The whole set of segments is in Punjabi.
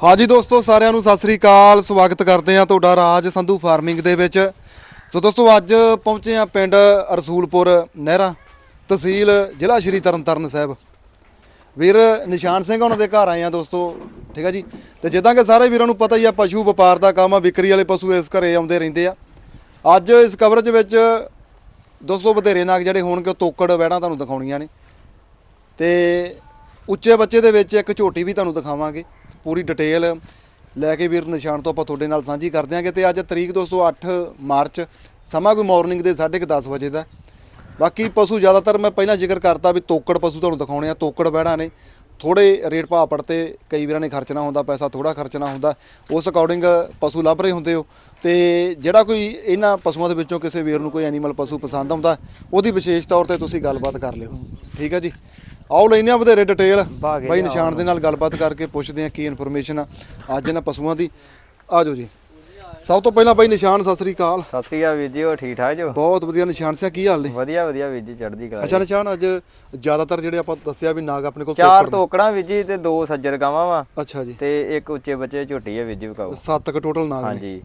ਹਾਂਜੀ ਦੋਸਤੋ, ਸਾਰਿਆਂ ਨੂੰ ਸਤਿ ਸ੍ਰੀ ਅਕਾਲ। ਸਵਾਗਤ ਕਰਦੇ ਹਾਂ ਤੁਹਾਡਾ ਰਾਜ ਸੰਧੂ ਫਾਰਮਿੰਗ ਦੇ ਵਿੱਚ। ਸੋ ਦੋਸਤੋ, ਅੱਜ ਪਹੁੰਚੇ ਹਾਂ ਪਿੰਡ ਰਸੂਲਪੁਰ ਨਹਿਰਾ ਤਹਿਸੀਲ ਜ਼ਿਲ੍ਹਾ ਸ਼੍ਰੀ ਤਰਨਤਾਰਨ ਸਾਹਿਬ। ਵੀਰ ਨਿਸ਼ਾਨ ਸਿੰਘ ਉਹਨਾਂ ਦੇ ਘਰ ਆਏ ਆ ਦੋਸਤੋ, ਠੀਕ ਹੈ ਜੀ? ਤੇ ਜਿੱਦਾਂ ਕਿ ਸਾਰੇ ਵੀਰਾਂ ਨੂੰ ਪਤਾ ਹੀ ਆ, ਪਸ਼ੂ ਵਪਾਰ ਦਾ ਕੰਮ ਆ, ਵਿਕਰੀ ਵਾਲੇ ਪਸ਼ੂ ਇਸ ਘਰੇ ਆਉਂਦੇ ਰਹਿੰਦੇ ਆ। ਅੱਜ ਇਸ ਕਵਰੇਜ ਵਿੱਚ ਦੋਸਤੋ ਬਥੇਰੇ ਨਾਗ ਜਿਹੜੇ ਹੋਣਗੇ, ਉਹ ਤੋਕੜ ਵੈੜਾਂ ਤੁਹਾਨੂੰ ਦਿਖਾਉਣੀਆਂ ਨੇ। ਤੇ ਉੱਚੇ ਬੱਚੇ ਦੇ ਵਿੱਚ ਇੱਕ ਝੋਟੀ ਵੀ ਤੁਹਾਨੂੰ ਦਿਖਾਵਾਂਗੇ। ਪੂਰੀ ਡਿਟੇਲ ਲੈ ਕੇ ਵੀਰ ਨਿਸ਼ਾਨ ਤੋਂ ਆਪਾਂ ਤੁਹਾਡੇ ਨਾਲ ਸਾਂਝੀ ਕਰ ਦਿਆਂਗੇ ਤੇ ਅੱਜ ਤਰੀਕ ਦੋਸਤੋ 8 ਮਾਰਚ, ਸਮਾਂ ਕੋਈ ਮਾਰਨਿੰਗ ਦੇ 10:30 ਵਜੇ ਦਾ ਬਾਕੀ ਪਸ਼ੂ ਜ਼ਿਆਦਾਤਰ ਮੈਂ ਪਹਿਲਾਂ ਜ਼ਿਕਰ ਕਰਤਾ ਵੀ ਤੋਕੜ ਪਸ਼ੂ ਤੁਹਾਨੂੰ ਦਿਖਾਉਣੇ ਆ, ਤੋਕੜ ਬਹਿੜਾ ਨੇ। ਥੋੜੇ ਰੇਟ ਭਾਅ ਪੜਤੇ ਕਈ ਵੀਰਾਂ ਨੇ ਖਰਚਣਾ ਹੁੰਦਾ, ਪੈਸਾ ਥੋੜਾ ਖਰਚਣਾ ਹੁੰਦਾ, ਉਸ ਅਕੋਰਡਿੰਗ ਪਸ਼ੂ ਲੱਭ ਰਹੇ ਹੁੰਦੇ ਹੋ। ਤੇ ਜਿਹੜਾ ਕੋਈ ਇਹਨਾਂ ਪਸ਼ੂਆਂ ਦੇ ਵਿੱਚੋਂ ਕਿਸੇ ਵੀਰ ਨੂੰ ਕੋਈ ਐਨੀਮਲ ਪਸ਼ੂ ਪਸੰਦ ਆਉਂਦਾ, ਉਹਦੀ ਵਿਸ਼ੇਸ਼ ਤੌਰ ਤੇ ਤੁਸੀਂ ਗੱਲਬਾਤ ਕਰ ਲਿਓ। ਠੀਕ ਹੈ ਜੀ? ਆਓ ਲੈਨੇ ਆ ਵਧੇਰੇ ਡਿਟੇਲ ਬਾਈ ਨਿਸ਼ਾਨ ਦੇ ਨਾਲ ਗੱਲਬਾਤ ਕਰਕੇ ਪੁੱਛਦੇ ਆ ਕੀ ਇਨਫੋਰਮੇਸ਼ਨ ਆ। ਅੱਜ ਇਹਨਾਂ ਪਸ਼ੂਆਂ ਦੀ। ਆਜੋ ਜੀ। ਸਭ ਤੋਂ ਪਹਿਲਾਂ ਬਾਈ ਨਿਸ਼ਾਨ ਸਤਿ ਸ੍ਰੀ ਅਕਾਲ। ਸਤਿ ਸ੍ਰੀ ਅਕਾਲ ਵੀਰ ਜੀ ਹੋ ਠੀਕ ਠਾਕ ਜੋ? ਬਹੁਤ ਵਧੀਆ ਨਿਸ਼ਾਨ ਸਿਆ ਕੀ ਹਾਲ ਨੇ? ਵਧੀਆ ਵਧੀਆ ਵੀਰ ਜੀ ਚੜ੍ਹਦੀ ਕਲਾ ਅੱਛਾ ਨਿਸ਼ਾਨ ਅੱਜ ਜ਼ਿਆਦਾਤਰ ਜਿਹੜੇ ਆਪਾਂ ਦੱਸਿਆ ਵੀ ਨਾਗ ਆਪਣੇ ਕੋਲ ਚਾਰ। ਤੋਕੜਾਂ ਵੀਰ ਜੀ ਤੇ ਦੋ ਸੱਜਰ ਗਾਵਾਂ ਵਾ। ਅੱਛਾ ਜੀ। ਤੇ ਇੱਕ ਉੱਚੇ ਬੱਚੇ ਝੋਟੀ ਹੈ ਵੀਰ ਜੀ ਵਿਕਾਓ। ਸੱਤ ਕ ਟੋਟਲ ਨਾਗ ਨੇ। ਹਾਂਜੀ।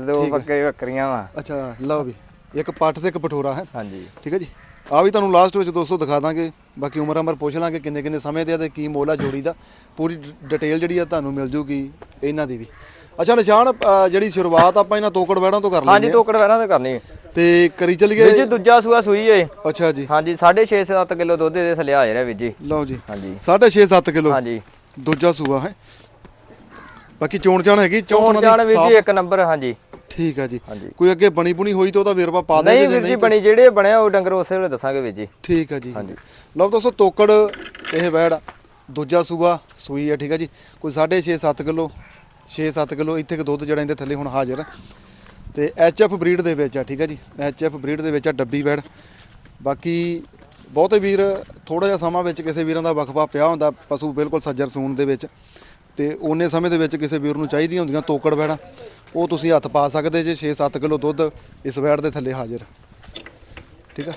ਦੋ ਬੱਕਰੇ ਬੱਕਰੀਆਂ ਵਾ। ਅੱਛਾ ਲਓ ਵੀ। ਇੱਕ ਪੱਠ ਤੇ ਇੱਕ ਪਠੋਰਾ ਹੈ? ਹਾਂਜੀ। ਠੀਕ ਹੈ ਜੀ। ਆ ਵੀ ਤੁਹਾਨੂੰ ਲਾਸਟ ਵਿੱਚ ਦੋਸਤੋ ਦਿਖਾ ਦਾਂਗੇ। ਬਾਕੀ ਉਮਰ ਅਮਰ ਪੁੱਛ ਲਾਂਗੇ ਕਿੰਨੇ ਕਿੰਨੇ ਸਮੇਂ ਤੇ ਆ ਤੇ ਕੀ ਮੁੱਲ ਆ ਜੋੜੀ ਦਾ। ਪੂਰੀ ਡਿਟੇਲ ਜਿਹੜੀ ਆ ਤੁਹਾਨੂੰ ਮਿਲ ਜੂਗੀ ਇਹਨਾਂ ਦੀ ਵੀ। ਅੱਛਾ ਨਿਸ਼ਾਨ ਜਿਹੜੀ ਸ਼ੁਰੂਆਤ ਆਪਾਂ ਇਹਨਾਂ ਤੋਕੜ ਵੈੜਾਂ ਤੋਂ ਕਰ ਹਾਂਜੀ ਲੈਂਦੇ ਤੋਕੜ ਵੈਰਾਂ ਤੇ ਕਰਨੀ ਤੇ ਕਰੀ ਚੱਲੀਏ। ਜੀ ਦੂਜਾ ਸੂਆ ਸੂਈ ਏ ਅੱਛਾ ਜੀ। ਹਾਂਜੀ 6.5 7 ਕਿਲੋ ਦੁੱਧ ਦੇ ਥੱਲੇ ਆ ਰਿਹਾ ਵੀਰ ਜੀ। ਲਓ ਜੀ। ਹਾਂਜੀ। 6.5 7 ਕਿਲੋ। ਹਾਂਜੀ। ਦੂਜਾ ਸੂਆ ਹੈ। ਬਾਕੀ ਚੋਣ ਚਾਣ ਹੈਗੀ ਚੋਣ ਦੀ ਵੀਰ ਜੀ ਇੱਕ ਨੰਬਰ ਹਾਂਜੀ। ਠੀਕ ਆ ਜੀ। ਹਾਂਜੀ। ਕੋਈ ਅੱਗੇ ਬਣੀ ਬੁਣੀ ਹੋਈ ਤਾਂ ਉਹਦਾ ਵੇਰਵਾ ਪਾ ਨਹੀਂ ਦੇਗੇ ਵੀਰ ਜੀ ਬਣੀ ਜਿਹੜੇ ਬਣਿਆ ਉਹ ਡੰਗਰ ਉਸੇ ਵੇਲੇ ਦੱਸਾਂਗੇ ਵੀਰ ਜੀ। ਠੀਕ ਆ ਜੀ। ਹਾਂਜੀ। ਲਓ ਦੋਸਤੋ ਤੋਕੜ ਇਹ ਵੈੜ ਦੂਜਾ ਸੂਆ ਸੂਈ ਹੈ ਠੀਕ ਆ ਜੀ। ਕੋਈ 6.5 7 ਕਿਲੋ 6-7 ਕਿਲੋ ਇੱਥੇ ਕੁ ਦੁੱਧ ਜਿਹੜਾ ਇਹਦੇ ਥੱਲੇ ਹੁਣ ਹਾਜ਼ਰ ਹੈ ਤੇ ਐਚਐਫ ਬਰੀਡ ਦੇ ਵਿੱਚ ਆ ਠੀਕ ਆ ਜੀ। ਐਚਐਫ ਬਰੀਡ ਦੇ ਵਿੱਚ ਆ ਡੱਬੀ ਵੈੜ। ਬਾਕੀ ਬਹੁਤੇ ਵੀਰ ਥੋੜਾ ਜਿਹਾ ਸਮਾਂ ਵਿੱਚ ਕਿਸੇ ਵੀਰਾਂ ਦਾ ਵਕਫਾ ਪਿਆ ਹੁੰਦਾ ਪਸ਼ੂ ਬਿਲਕੁਲ ਸੱਜਰ ਸੂਣ ਦੇ ਵਿੱਚ। ਤੇ ਉਹਨੇ ਸਮੇਂ ਦੇ ਵਿੱਚ ਕਿਸੇ ਵੀਰ ਨੂੰ ਚਾਹੀਦੀਆਂ ਹੁੰਦੀਆਂ ਤੋਕੜ ਵੈੜਾਂ। ਉਹ ਤੁਸੀਂ ਹੱਥ ਪਾ ਸਕਦੇ ਜੇ 6-7 ਕਿਲੋ ਦੁੱਧ ਇਸ ਵੈੜ ਦੇ ਥੱਲੇ ਹਾਜ਼ਰ। ਠੀਕ ਆ?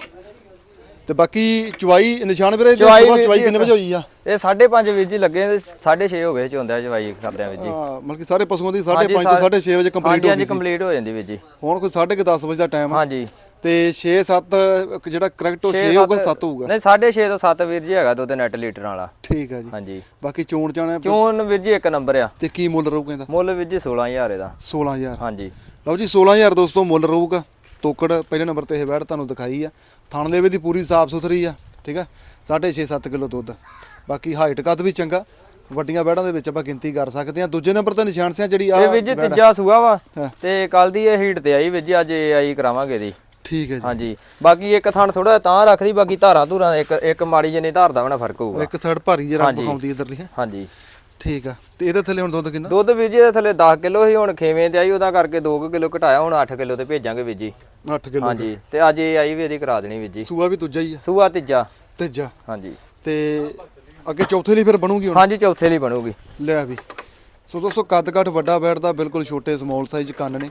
ਤੇ ਬਾਕੀ ਚੁਆਈ ਨਿਸ਼ਾਨ ਵੀਰੇ ਚੁਆਈ ਜੀ ਕਿੰਨੇ ਵਜੇ ਹੋਈ ਆ? ਇਹ 5.5 ਵੀਰ ਜੀ ਲੱਗੇ ਤੇ 6.5 ਹੋ ਗਏ ਚੋਂਦਾ ਜਵਾਈ ਕਰਦਿਆਂ ਜੀ। ਹਾਂ, ਮਤਲਬ ਕਿ ਸਾਰੇ ਪਸ਼ੂਆਂ ਦੀ ਹਾਂਜੀ, 5:30 ਤੋਂ 6:30 ਵਜੇ ਕੰਪਲੀਟ ਹਾਂਜੀ ਹੋ ਹਾਂਜੀ ਗਈ ਸੀ। ਕੰਪਲੀਟ ਹੋ ਜਾਂਦੀ ਵੀਰ ਜੀ। ਹੁਣ ਕੋਈ 10:30 ਵਜੇ ਦਾ ਟਾਈਮ ਆ। ਹਾਂਜੀ। ਤੇ 6-7 ਜਿਹੜਾ ਕਰੈਕਟ ਉਹ 6 ਹੋਊਗਾ 7 ਹੋਊਗਾ। ਨਹੀਂ 6.5 ਤੋਂ 7 ਵੀਰ ਜੀ ਹੈਗਾ ਦੁੱਧ ਨੈਟ ਲੀਟਰ ਵਾਲਾ। ਠੀਕ ਆ ਜੀ। ਹਾਂਜੀ। ਬਾਕੀ ਚੋਣ ਚਾਣਾ ਚੋਣ ਵੀਰ ਜੀ ਇੱਕ ਨੰਬਰ ਆ। ਤੇ ਕੀ ਮੁੱਲ ਰਹੂਗਾ ਇਹਦਾ? ਮੁੱਲ ਵੀਰ ਜੀ 16000 ਇਹਦਾ। 16000 ਹਾਂਜੀ। ਲਓ ਜੀ 16000 ਦੋਸਤੋ ਮੁੱਲ ਰਹੂਗਾ। ਤੋਕੜ ਪਹਿਲੇ ਨੰਬਰ ਤੇ ਇਹ ਵੈੜ ਤੁਹਾਨੂੰ ਦਿਖਾਈ ਆ। ਥਣ ਦੇ ਵੀ ਦੀ ਪੂਰੀ ਸਾਫ਼ ਸੁਥਰੀ ਆ ਠੀਕ ਆ? 6.5-7 ਕਿਲੋ ਦੁੱਧ। ਬਾਕੀ ਹਾਈਟ ਕੱਦ ਵੀ ਚੰਗਾ ਵੱਡੀਆਂ ਵੈੜਾਂ ਦੇ ਵਿੱਚ ਆਪਾਂ ਗਿਣਤੀ ਕਰ ਸਕਦੇ ਆ। ਦੂਜੇ ਨੰਬਰ ਤੇ ਨਿਸ਼ਾਨ ਸਿਆ ਜਿਹੜੀ ਆ ਇਹ ਜੀ ਤੀਜਾ ਸੂਆ ਵਾ ਹਾਂ। ਤੇ ਕੱਲ ਦੀ ਇਹ ਹੀਟ ਤੇ ਆਈ ਜੀ ਅੱਜ ਇਹ ਆਈ ਕਰਾਵਾਂਗੇ ਦੀ ਠੀਕ ਹੈ ਜੀ। ਹਾਂਜੀ। ਬਾਕੀ ਇੱਕ ਥਣ ਥੋੜਾ ਤਾਂ ਰੱਖਦੀ ਬਾਕੀ ਧਾਰਾਂ ਧੂਰਾਂ ਇੱਕ ਇੱਕ ਮਾੜੀ ਜਿਹੀ ਧਾਰ ਦਾ ਬਣਾ ਫ਼ਰਕ ਹੋਊਗਾ। ਇੱਕ ਸਾਈਡ ਭਾਰੀ ਜਿਹੜਾ ਹਾਂਜੀ। ਵਿਖਾਉਂਦੀ ਇਧਰਲੀ ਹੈ। ਹਾਂਜੀ। ਠੀਕ ਆ। ਤੇ ਇਹਦੇ ਥੱਲੇ ਹੁਣ ਦੁੱਧ ਕਿੰਨਾ? ਦੁੱਧ ਵੀਰ ਜੀ ਦੇ ਥੱਲੇ 10 ਕਿਲੋ ਸੀ ਹੁਣ ਖੇਵੇਂ ਤੇ ਆਈ ਉਹਦਾ ਕਰਕੇ 2 ਕਿਲੋ ਘਟਾਇਆ ਹੁਣ 8 ਕਿਲੋ ਤੇ ਭੇਜਾਂਗੇ ਵੀਰ ਜੀ। 8 ਕਿਲੋ ਹਾਂਜੀ ਤੇ। ਅੱਜ ਇਹ ਆਈ ਵੀ ਇਹਦੀ ਕਰਾ ਦੇਣੀ ਵੀਰ ਜੀ। ਸੂਆ ਵੀ ਦੂਜਾ ਹੀ ਆ। ਸੂਆ ਤੀਜਾ। ਤੀਜਾ। ਹਾਂਜੀ। ਤੇ ਅੱਗੇ ਚੌਥੇ ਲਈ ਫਿਰ ਬਣੂਗੀ ਹੁਣ? ਹਾਂਜੀ ਚੌਥੇ ਲਈ ਬਣੂਗੀ। ਲੈ ਵੀ। ਸੋ ਦੋਸਤੋ ਕੱਦ ਕੱਟ ਵੱਡਾ ਬੈਠਦਾ ਬਿਲਕੁਲ ਛੋਟੇ ਸਮਾਲ ਸਾਈਜ਼ ਕੰਨ ਨੇ।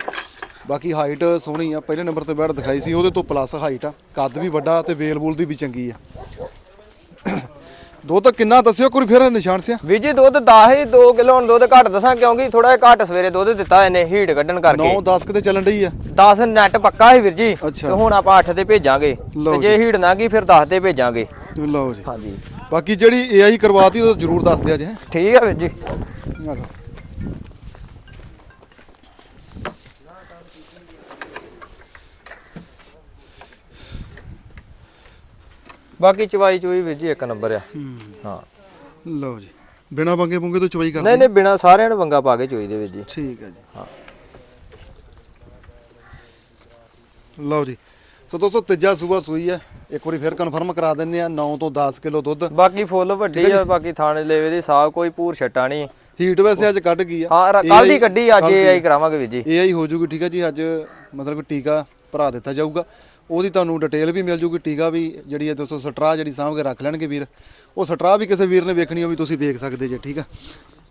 ਬਾਕੀ ਹਾਈਟ ਸੋਹਣੀ ਆ ਪਹਿਲੇ ਨੰਬਰ ਤੇ ਬੈਠ ਦਿਖਾਈ ਸੀ ਉਹਦੇ ਤੋਂ ਪਲੱਸ ਹਾਈਟ ਆ। ਕੱਦ ਵੀ ਵੱਡਾ ਤੇ ਵੇਲ ਬੂਲ ਦੀ ਵੀ ਚੰਗੀ ਆ। ਦੋ ਤਾਂ ਕਿੰਨਾ ਦੱਸਿਓ ਕੋਈ ਫਿਰ ਨਿਸ਼ਾਨ ਸਿਆ? ਵੀਰ ਜੀ ਦੁੱਧ 10 ਹੀ 2 ਕਿਲੋ ਹੁਣ ਦੁੱਧ ਘੱਟ ਦੱਸਾਂ ਕਿਉਂਕਿ ਥੋੜਾ ਜਿਹਾ ਘੱਟ ਸਵੇਰੇ ਦੁੱਧ ਦਿੱਤਾ ਇਹਨੇ ਹੀਟ ਕੱਢਣ 9 ਕਰਕੇ 10 ਕਿਤੇ ਚੱਲਣ ਡਈ ਆ? 10 ਨੈਟ ਪੱਕਾ ਸੀ ਵੀਰ ਜੀ। ਤੇ ਹੁਣ ਆਪਾਂ 8 ਤੇ ਭੇਜਾਂਗੇ ਤੇ ਜੇ ਹੀਟ ਨਾ ਗਈ ਫਿਰ 10 ਤੇ ਭੇਜਾਂਗੇ। ਲਓ ਜੀ। ਹਾਂਜੀ। ਬਾਕੀ ਜਿਹੜੀ ਏਆਈ ਕਰਵਾਤੀ ਉਹ ਜ਼ਰੂਰ ਦੱਸ ਦਿਆ ਜੇ। ਠੀਕ ਆ ਵੀਰ ਜੀ। ਬਾਕੀ ਚਵਾਈ ਚੋਈ ਵੀਰ ਜੀ ਇੱਕ ਨੰਬਰ ਆ। ਹਾਂ। ਲਓ ਜੀ। ਬਿਨਾ ਬੰਗੇ ਪੁੰਗੇ ਤੋਂ ਚਵਾਈ ਨਹੀਂ ਕਰਦੇ ਨਹੀਂ ਬਿਨਾ ਸਾਰਿਆਂ ਨੂੰ ਵੰਗਾ ਪਾ ਕੇ ਚੋਈ ਦੇ ਵੀਰ ਜੀ। ਠੀਕ ਹੈ ਜੀ। ਲਓ ਜੀ। ਸੋ ਦੋਸਤੋ ਤੀਜਾ ਸੂਬਾ ਸੂਈ ਹੈ। ਇੱਕ ਵਾਰੀ ਫਿਰ ਕਨਫਰਮ ਕਰਾ ਦਿੰਨੇ ਆ 9 ਤੋਂ 10 ਕਿਲੋ ਦੁੱਧ। ਬਾਕੀ ਫੁੱਲ ਵੱਡੀ ਆ ਬਾਕੀ ਥਾਣੇ ਲੈਵੇ ਦੀ ਸਾਹ ਕੋਈ ਪੂਰ ਛੱਟਾ ਨਹੀਂ। ਹੀਟ ਵੈਸੇ ਅੱਜ ਕੱਢ ਗਈ ਆ। ਹਾਂ ਕੱਲ ਦੀ ਕੱਢੀ ਅੱਜ ਇਹ ਆਈ ਕਰਾਵਾਂਗੇ ਵੀਰ ਜੀ। ਏਆਈ ਹੋ ਜੂਗੀ ਠੀਕ ਹੈ ਜੀ। ਅੱਜ ਮਤਲਬ ਟੀਕਾ ਭਰਾ ਦਿੱਤਾ ਜਾਊਗਾ। ਉਹਦੀ ਤੁਹਾਨੂੰ ਡਿਟੇਲ ਵੀ ਮਿਲ ਜੂਗੀ ਟੀਕਾ ਵੀ ਜਿਹੜੀ ਹੈ ਦੋਸਤੋ ਸਟਰਾ ਜਿਹੜੀ ਸਾਂਭ ਕੇ ਰੱਖ ਲੈਣਗੇ ਵੀਰ। ਉਹ ਸਟਰਾ ਵੀ ਕਿਸੇ ਵੀਰ ਨੇ ਵੇਖਣੀ ਉਹ ਵੀ ਤੁਸੀਂ ਵੇਖ ਸਕਦੇ ਜੇ ਠੀਕ ਆ।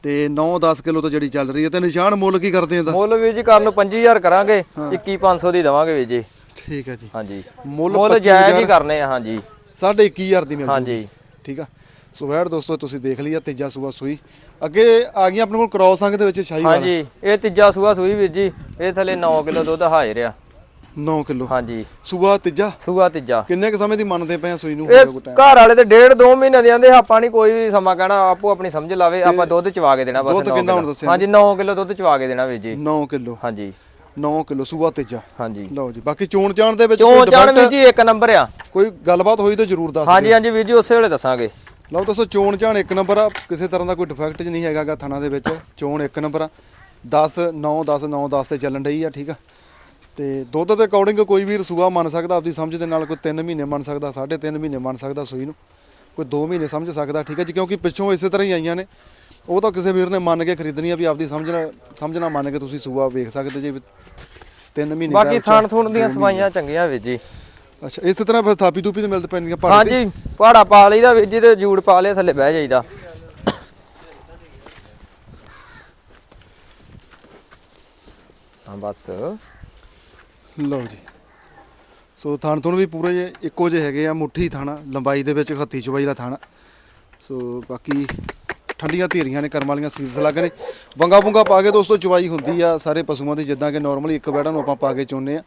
ਤੇ 9-10 ਕਿਲੋ ਤੋਂ ਜਿਹੜੀ ਚੱਲ ਰਹੀ ਹੈ ਤੇ ਨਿਸ਼ਾਨ ਮੁੱਲ ਕੀ ਕਰਦੇ ਆ ਦਾ ਮੁੱਲ ਵੀਰ ਜੀ ਕਰਨ ਨੂੰ 25000 ਕਰਾਂਗੇ 21500 ਦੀ ਦਵਾਂਗੇ ਵੀਰ ਜੀ। ਠੀਕ ਹੈ ਜੀ। ਹਾਂਜੀ। ਮੁੱਲ ਮੁੱਲ ਜਾਇਜ਼ ਹੀ ਕਰਨੇ ਆ ਹਾਂਜੀ। ਸਾਢੇ 21000 ਦੀ ਮਿਲ ਜੂਗੀ। ਹਾਂਜੀ। ਠੀਕ ਆ। ਸੋ ਵੈੜ ਦੋਸਤੋ ਤੁਸੀਂ ਦੇਖ ਲਿਆ ਤੀਜਾ ਸੂਆ ਸੂਈ। ਅੱਗੇ ਆ ਗਈਆਂ ਆਪਣੇ ਕੋਲ ਕ੍ਰੋਸ ਅੰਗ ਦੇ ਵਿੱਚ ਸ਼ਾਹੀਵਾਲ ਹਾਂਜੀ। ਇਹ ਤੀਜਾ ਸੂਆ ਸੂਈ ਵੀਰ ਜੀ ਇਹ ਥੱਲੇ 9 ਕਿਲੋ ਦੁੱਧ ਹਾਜ਼ਰ ਆ। 9 ਕਿਲੋ। ਹਾਂਜੀ। ਸੂਆ ਤੀਜਾ? ਸੂਆ ਤੀਜਾ। ਕਿੰਨੇ ਕ ਸਮੇਂ ਦੀ ਮੰਨਦੇ ਪਏ ਆ ਸੂਈ ਨੂੰ ਇਹ? ਘਰ ਵਾਲੇ ਤੇ ਡੇਢ ਦੋ ਮਹੀਨੇ ਦੇ ਆਂਦੇ ਆਪਾਂ ਨਹੀਂ ਕੋਈ ਵੀ ਸਮਾਂ ਕਹਿਣਾ ਆਪੋ ਆਪਣੀ ਸਮਝ ਲਾਵੇ ਆਪਾਂ ਦੁੱਧ ਚਵਾ ਕੇ ਦੇਣਾ ਬਸ ਦੁੱਧ ਨੌ ਕਿੰਨਾ ਹੁਣ ਕਿੱਲੋ। ਦੱਸਿਆ? ਹਾਂਜੀ 9 ਕਿਲੋ ਦੁੱਧ ਚਵਾ ਕੇ ਦੇਣਾ ਵੀਰ ਜੀ। 9 ਕਿਲੋ। ਹਾਂਜੀ। 9 ਕਿਲੋ ਸੂਆ ਤੀਜਾ। ਹਾਂਜੀ। ਲਓ ਜੀ ਬਾਕੀ ਚੋਣ ਚਾਣ ਦੇ ਵਿੱਚ ਚਾਣ defect, ਵੀਰ ਜੀ ਇੱਕ ਨੰਬਰ ਆ। ਕੋਈ ਗੱਲਬਾਤ ਹੋਈ ਤਾਂ ਜ਼ਰੂਰ ਦੱਸ ਹਾਂਜੀ ਹਾਂਜੀ ਵੀਰ ਜੀ ਉਸੇ ਵੇਲੇ ਦੱਸਾਂਗੇ। ਲਓ ਦੋਸਤੋ ਚੋਣ ਚਾਣ ਇੱਕ ਨੰਬਰ ਆ ਕਿਸੇ ਤਰ੍ਹਾਂ ਦਾ ਕੋਈ ਡਿਫੈਕਟ ਨਹੀਂ ਹੈਗਾਗਾ ਥਣਾ ਦੇ ਵਿੱਚ। ਚੋਣ ਇੱਕ ਨੰਬਰ ਆ। 10 9 10 9 10 ਤੇ ਚੱਲਣ ਡਈ ਆ ਠੀਕ ਆ? ਤੇ ਦੁੱਧ ਦੇ ਅਕੋਰਡਿੰਗ ਕੋਈ ਵੀ ਰਸੂਆ ਮੰਨ ਸਕਦਾ ਆਪਦੀ ਸਮਝ ਦੇ ਨਾਲ ਕੋਈ 3 ਮਹੀਨੇ ਮੰਨ ਸਕਦਾ 3.5 ਮਹੀਨੇ ਮੰਨ ਸਕਦਾ ਸੂਈ ਨੂੰ। ਕੋਈ 2 ਮਹੀਨੇ ਸਮਝ ਸਕਦਾ ਠੀਕ ਹੈ ਜੀ ਕਿਉਂਕਿ ਪਿੱਛੋਂ ਇਸੇ ਤਰ੍ਹਾਂ ਹੀ ਆਈਆਂ ਨੇ। ਉਹ ਤਾਂ ਕਿਸੇ ਵੀਰ ਨੇ ਮੰਨ ਕੇ ਖਰੀਦਣੀ ਆ ਵੀ ਆਪਦੀ ਸਮਝਣਾ ਸਮਝਣਾ ਮੰਨ ਕੇ ਤੁਸੀਂ ਸੂਆ ਵੇਖ ਸਕਦੇ ਜੇ 3 ਮਹੀਨੇ ਬਾਕੀ ਥਾਣ ਥੂਣ ਦੀਆਂ ਸਫਾਈਆਂ ਚੰਗੀਆਂ ਵੀਰ ਜੀ। ਅੱਛਾ ਇਸੇ ਤਰ੍ਹਾਂ ਫਿਰ ਥਾਪੀ ਤੂਪੀ ਤੇ ਮਿਲਦੇ ਪੈਣੀਆਂ ਭਾੜੇ ਤੇ? ਹਾਂਜੀ ਪਹਾੜਾ ਪਾ ਲਈਦਾ ਵੀਰ ਜੀ ਤੇ ਜੂੜ ਪਾ ਲਿਆ ਥੱਲੇ ਬਹਿ ਜਾਈਦਾ। ਹਾਂ ਬਸ। ਲਓ ਜੀ। ਸੋ ਥਣ ਤੋਂ ਵੀ ਪੂਰੇ ਜੇ ਇੱਕੋ ਜਿਹੇ ਹੈਗੇ ਆ ਮੁੱਠੀ ਥਾਣਾ ਲੰਬਾਈ ਦੇ ਵਿੱਚ ਹੱਤੀ ਚਵਾਈ ਦਾ ਥਾਣਾ। ਸੋ ਬਾਕੀ ਠੰਡੀਆਂ ਧੀਰੀਆਂ ਨੇ ਕਰਮ ਵਾਲੀਆਂ ਸੀਲਸ ਲੱਗ ਨੇ। ਬੰਗਾ ਬੁੰਗਾ ਪਾ ਕੇ ਦੋਸਤੋ ਚਵਾਈ ਹੁੰਦੀ ਆ ਸਾਰੇ ਪਸ਼ੂਆਂ ਦੀ ਜਿੱਦਾਂ ਕਿ ਨਾਰਮਲੀ ਇੱਕ ਬੈੜਾ ਨੂੰ ਆਪਾਂ ਪਾ ਕੇ ਚੋਨੇ ਆ।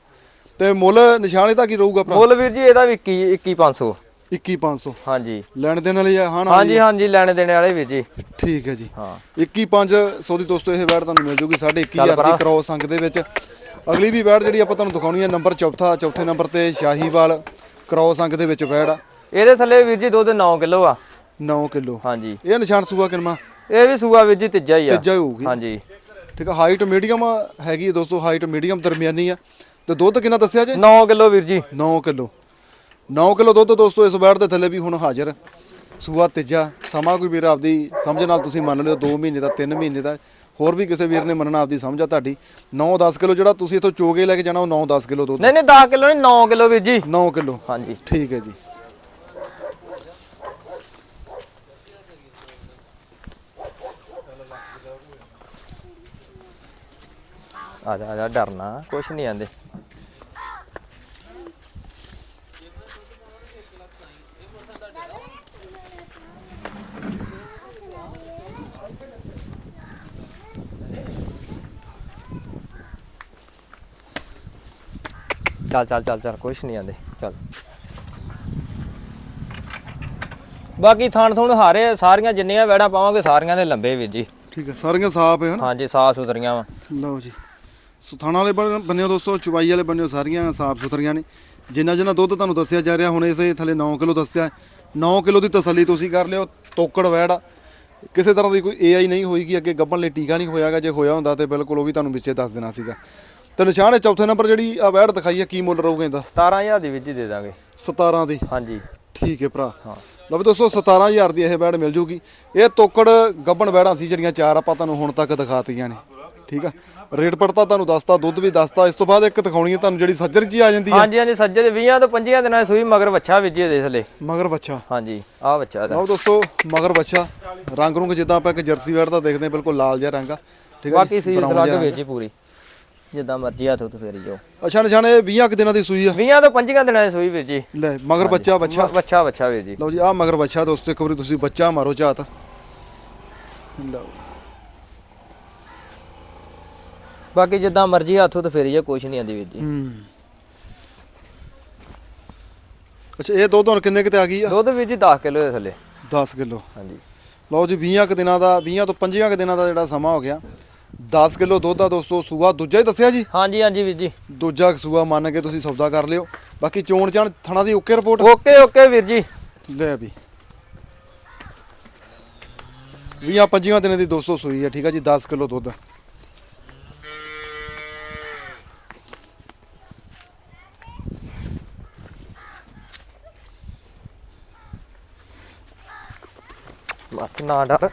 ਤੇ ਮੁੱਲ ਨਿਸ਼ਾਨ ਇਹਦਾ ਕੀ ਰਹੂਗਾ ਭਰਾ? ਮੁੱਲ ਵੀਰ ਜੀ ਇਹਦਾ ਵੀ 21 21500 21500 ਹਾਂਜੀ। ਲੈਣ ਦੇਣ ਵਾਲੀ ਆ ਹਾਂ ਹਾਂਜੀ ਹਾਂਜੀ ਲੈਣੇ ਦੇਣੇ ਵਾਲੇ ਵੀਰ ਜੀ। ਠੀਕ ਹੈ ਜੀ। ਹਾਂ। 21500 ਦੀ ਦੋਸਤੋ ਇਹ ਬੈੜ ਤੁਹਾਨੂੰ ਮਿਲ ਜੂਗੀ 21500 ਦੀ। ਕ੍ਰੋਸ ਅੰਕ ਦੇ ਵਿੱਚ। ਅਗਲੀ ਵੀ ਬੈੜ ਜਿਹੜੀ ਆਪਾਂ ਤੁਹਾਨੂੰ ਦਿਖਾਉਣੀ ਹੈ ਨੰਬਰ ਚੌਥਾ ਚੌਥੇ ਨੰਬਰ ਤੇ ਸ਼ਾਹੀਵਾਲ ਕ੍ਰੋਸ ਅੰਕ ਦੇ ਵਿੱਚ ਬੈੜ ਆ। ਇਹਦੇ ਥੱਲੇ ਵੀਰ ਜੀ ਦੁੱਧ 9 ਕਿਲੋ ਆ। 9 ਕਿਲੋ। ਹਾਂਜੀ। ਇਹ ਨਿਸ਼ਾਨ ਸੂਆ ਕਿਨਮਾ ਇਹ ਵੀ ਸੂਆ ਵੀਰ ਜੀ ਤੀਜਾ ਹੀ ਆ। ਤੀਜਾ ਹੋਊਗੀ। ਹਾਂਜੀ। ਠੀਕ ਆ ਹਾਈਟ ਮੀਡੀਅਮ ਹੈਗੀ ਦੋਸਤੋ ਹਾਈਟ ਮੀਡੀਅਮ ਦਰਮਿਆਨੀ ਆ। ਤੇ ਦੁੱਧ ਕਿੰਨਾ ਦੱਸਿਆ ਜੇ? 9 ਕਿਲੋ ਵੀਰ ਜੀ। 9 ਕਿਲੋ। 9 ਕਿਲੋ ਦੁੱਧ ਦੋਸਤੋ ਇਸ ਬੈੜ ਦੇ ਥੱਲੇ ਵੀ ਹੁਣ ਹਾਜ਼ਰ। ਸੂਆ ਤੀਜਾ ਸਮਾਂ ਕੋਈ ਵੀਰ ਆਪਦੀ ਸਮਝ ਨਾਲ ਤੁਸੀਂ ਮੰਨ ਲਿਓ 2 ਮਹੀਨੇ ਦਾ 3 ਮਹੀਨੇ ਦਾ। ਹੋਰ ਵੀ ਕਿਸੇ ਵੀਰ ਨੇ ਮੰਨਣਾ ਆਪਦੀ ਸਮਝ ਆ ਤੁਹਾਡੀ। 9-10 ਕਿਲੋ ਜਿਹੜਾ ਤੁਸੀਂ ਇਥੋਂ ਚੋਗੇ ਲੈ ਕੇ ਜਾਣਾ ਉਹ 9-10 ਕਿਲੋ ਦੁੱਧ। ਨਹੀਂ ਨਹੀਂ 10 ਕਿਲੋ ਨਹੀਂ 9 ਕਿਲੋ ਵੀਰ ਜੀ। 9 ਕਿਲੋ। ਹਾਂਜੀ। ਠੀਕ ਹੈ ਜੀ। ਆ ਜਾ ਆ ਜਾ ਡਰਨਾ। ਕੁਛ ਨਹੀਂ ਆਂਦੇ। ਚੱਲ ਚੱਲ ਚੱਲ ਚੱਲ ਕੁਛ ਨਹੀਂ ਆਂਦੇ ਚੱਲ। ਬਾਕੀ ਥਾਣ ਥੁਣ ਹਾਰੇ ਸਾਰੀਆਂ ਜਿੰਨੀਆਂ ਵੈੜਾਂ ਪਾਵਾਂਗੇ ਸਾਰੀਆਂ ਦੇ ਲੰਬੇ ਵੀਰ ਜੀ। ਠੀਕ ਹੈ ਸਾਰੀਆਂ ਸਾਫ਼ ਹੈ ਹਨਾ ਹਾਂਜੀ ਸਾਫ਼ ਸੁਥਰੀਆਂ ਵਾ। ਲਓ ਜੀ। ਸੁਥਾਣਾ ਵਾਲੇ ਬੰਨਿਓ ਦੋਸਤੋ ਚੁਬਾਈ ਵਾਲੇ ਬੰਨਿਓ ਸਾਰੀਆਂ ਸਾਫ਼ ਸੁਥਰੀਆਂ ਨੇ। ਜਿੰਨਾ ਜਿੰਨਾ ਦੁੱਧ ਤੁਹਾਨੂੰ ਦੱਸਿਆ ਜਾ ਰਿਹਾ ਹੁਣ ਇਸੇ ਥੱਲੇ 9 ਕਿਲੋ ਦੱਸਿਆ 9 ਕਿਲੋ ਦੀ ਤਸੱਲੀ ਤੁਸੀਂ ਕਰ ਲਿਓ ਤੋਕੜ ਵੈੜ। ਕਿਸੇ ਤਰ੍ਹਾਂ ਦੀ ਕੋਈ ਏਆਈ ਨਹੀਂ ਹੋਈਗੀ ਅੱਗੇ ਗੱਬਣ ਲਈ ਟੀਕਾ ਨਹੀਂ ਹੋਇਆਗਾ ਜੇ ਹੋਇਆ ਹੁੰਦਾ ਤੇ ਬਿਲਕੁਲ ਉਹ ਵੀ ਤੁਹਾਨੂੰ ਵਿੱਚੇ ਦੱਸ ਦੇਣਾ ਸੀਗਾ। ਤੇ ਨਿਸ਼ਾਨ ਹੈ ਚੌਥੇ ਨੰਬਰ ਜਿਹੜੀ ਆ ਵੈੜ ਦਿਖਾਈ ਹੈ ਕੀ ਮੁੱਲ ਰਹੂਗਾ ਇਹਦਾ? 17000 ਦੀ ਵਿੱਚ ਹੀ ਦੇ ਦਾਂਗੇ। 17 ਦੀ? ਹਾਂਜੀ। ਠੀਕ ਹੈ ਭਰਾ। ਹਾਂ। ਲਓ ਵੀ ਦੋਸਤੋ 17000 ਦੀ ਇਹ ਬੈੜ ਮਿਲ ਜੂਗੀ। ਇਹ ਤੋਕੜ ਗੱਬਣ ਬੈੜਾਂ ਸੀ ਜਿਹੜੀਆਂ ਚਾਰ ਆਪਾਂ ਤੁਹਾਨੂੰ ਹੁਣ ਤੱਕ ਦਿਖਾਤੀਆਂ ਨੇ। ਠੀਕ ਆ? ਰੇਟ ਪੜਤਾ ਤੁਹਾਨੂੰ ਦੱਸਤਾ ਦੁੱਧ ਵੀ ਦੱਸਤਾ। ਇਸ ਤੋਂ ਬਾਅਦ ਇੱਕ ਦਿਖਾਉਣੀ ਹੈ ਤੁਹਾਨੂੰ ਜਿਹੜੀ ਸੱਜਰ ਜੀ ਆ ਜਾਂਦੀ ਹੈ ਹਾਂਜੀ ਹਾਂਜੀ ਸੱਜੇ ਦੇ 20 ਤੋਂ 25 ਦਿਨਾਂ ਦੀ ਸੂਈ ਮਗਰ ਵੱਛਾ ਵਿੱਜੇ ਦੇ ਥਲੇ। ਮਗਰ ਬੱਚਾ ਹਾਂਜੀ ਆਹ ਬੱਚਾ ਇਹਦਾ। ਲਓ ਦੋਸਤੋ ਮਗਰ ਬੱਚਾ ਰੰਗ ਰੁੰਗ ਜਿੱਦਾਂ ਆਪਾਂ ਇੱਕ ਜਰਸੀ ਬੈੜ ਦਾ ਦੇਖਦੇ ਹਾਂ ਬਿਲਕੁਲ ਲਾਲ ਜਿਹਾ ਰੰਗ ਆ। ਠੀਕ ਆ ਬਾਕੀ? ਸੀਲ brown ਸਲਾ ਕੇ ਜਿਹਾ ਰੰਗ। ਵੇਚੀ ਪੂਰੀ। ਜਿੱਦਾਂ ਮਰਜ਼ੀ ਹੱਥ ਉੱਤੇ ਫੇਰੀ ਜਾਓ। ਅੱਛਾ ਨਿਸ਼ਾਨ ਇਹ 20 ਕੁ ਦਿਨਾਂ ਦੀ ਸੂਈ ਆ? 20 ਤੋਂ 25 ਦਿਨਾਂ ਦੀ ਸੂਈ ਵੀਰ ਜੀ। ਲੈ ਮਗਰ ਬੱਚਾ ਬੱਚਾ। ਵੱਛਾ ਵੱਛਾ ਵੀਰ ਜੀ। ਲਓ ਜੀ ਆ ਮਗਰ ਬੱਚਾ ਦੋਸਤੋ ਇੱਕ ਵਾਰੀ ਤੁਸੀਂ ਬੱਚਾ ਮਾਰੋ ਝਾਤ। ਲਓ। ਬਾਕੀ ਜਿੱਦਾਂ ਮਰਜ਼ੀ ਹੱਥ ਉੱਤੇ ਫੇਰੀ ਜਾ ਕੁਛ ਨਹੀਂ ਆਂਦੀ ਵੀਰ ਜੀ। ਹੂੰ। ਅੱਛਾ ਇਹ ਦੁੱਧ ਹੁਣ ਕਿੰਨੇ ਕਿਤੇ ਆ ਗਈ ਆ? ਦੁੱਧ ਵੀਰ ਜੀ 10 ਕਿਲੋ ਦੇ ਥੱਲੇ। 10 ਕਿਲੋ। ਹਾਂਜੀ। ਲਓ ਜੀ 20 ਕੁ ਦਿਨਾਂ ਦਾ 20 ਤੋਂ 25 ਕੁ ਦਿਨਾਂ ਦਾ ਜਿਹੜਾ ਸਮਾਂ ਹੋ ਗਿਆ। 10 ਕਿਲੋ ਦੁੱਧ ਦਾ ਦੋਸਤੋ ਸੂਆ ਦੂਜਾ ਹੀ ਦੱਸਿਆ ਜੀ? ਹਾਂਜੀ ਹਾਂਜੀ ਵੀਰ ਜੀ। ਦੂਜਾ ਸੂਆ ਮੰਨ ਕੇ ਤੁਸੀਂ ਸੌਦਾ ਕਰ ਲਿਓ। ਬਾਕੀ ਚੋਣ ਚਾਣ ਥਣਾ ਦੀ ਓਕੇ ਰਿਪੋਰਟ? ਓਕੇ ਓਕੇ ਵੀਰ ਜੀ। ਲੈ ਵੀ। 20 25 ਦਿਨਾਂ ਦੀ 200 ਸੂਈ ਹੈ ਠੀਕ ਹੈ ਜੀ 10 ਕਿਲੋ ਦੁੱਧ। ਬਸ ਨਾ ਡਰ।